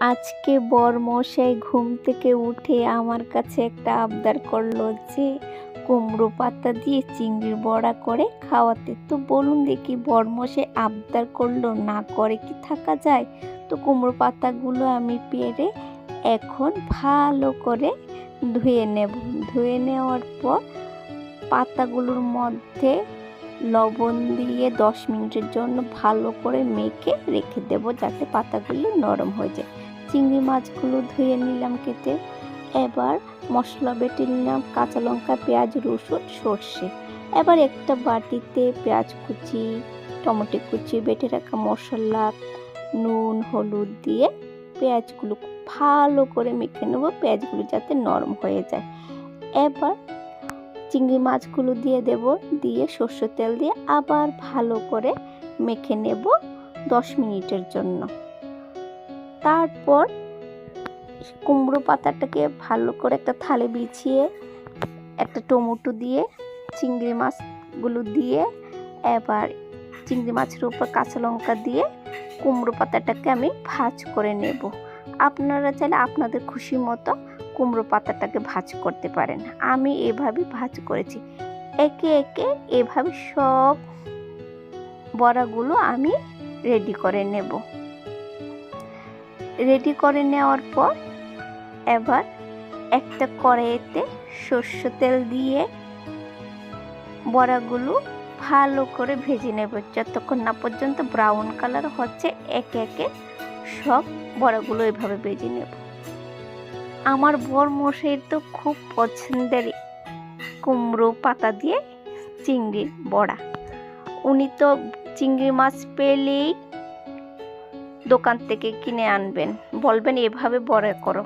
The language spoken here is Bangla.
আজকে বরমশাই ঘুম থেকে উঠে আমার কাছে একটা আবদার করল যে, কুমড়ো পাতা দিয়ে চিংড়ির বড়া করে খাওয়াতে। তো বলুন দেখি বরমশাই আবদার করল না করে কি থাকা যায়? তো কুমড়ো পাতাগুলো আমি পেরে এখন ভালো করে ধুয়ে নেব। ধুয়ে নেওয়ার পর পাতাগুলোর মধ্যে লবণ দিয়ে দশ মিনিটের জন্য ভালো করে মেখে রেখে দেব যাতে পাতাগুলো নরম হয়ে যায়। চিংড়ি মাছগুলো ধুয়ে নিলাম কেটে। এবার মশলা বেটে নিলাম কাঁচা লঙ্কা, পেঁয়াজ, রসুন, সর্ষে। এবার একটা বাটিতে পেঁয়াজ কুচি, টমেটো কুচি, বেটে রাখা মশলা, নুন, হলুদ দিয়ে পেঁয়াজগুলো ভালো করে মেখে নেব, পেঁয়াজগুলো যাতে নরম হয়ে যায়। এবার চিংড়ি মাছগুলো দিয়ে দেব, দিয়ে সর্ষে তেল দিয়ে আবার ভালো করে মেখে নেব দশ মিনিটের জন্য। তারপর কুমড়ো পাতাটাকে ভালো করে একটা থালে বিছিয়ে, একটা টমেটো দিয়ে, চিংড়ি মাছগুলো দিয়ে, এবার চিংড়ি মাছের উপর কাঁচা লঙ্কা দিয়ে কুমড়ো পাতাটাকে আমি ভাজ করে নেব। আপনারা চাইলে আপনাদের খুশি মতো কুমড়ো পাতাটাকে ভাজ করতে পারেন। আমি এভাবে ভাজ করেছি। একে একে এভাবে সব বড়াগুলো আমি রেডি করে নেব। রেডি করে নেওয়ার পর এবার একটা কড়াইতে সর্ষ তেল দিয়ে বড়াগুলো ভালো করে ভেজে নেব। যতক্ষণ না পর্যন্ত ব্রাউন কালার হচ্ছে, একে একে সব বড়াগুলো এভাবে ভেজে নেব। আমার বর মশাইয়ের তো খুব পছন্দের কুমড়ো পাতা দিয়ে চিংড়ির বড়া। উনি তো চিংড়ি মাছ পেলেই দোকান থেকে কিনে আনবেন। বলবেন এভাবে বড় করো।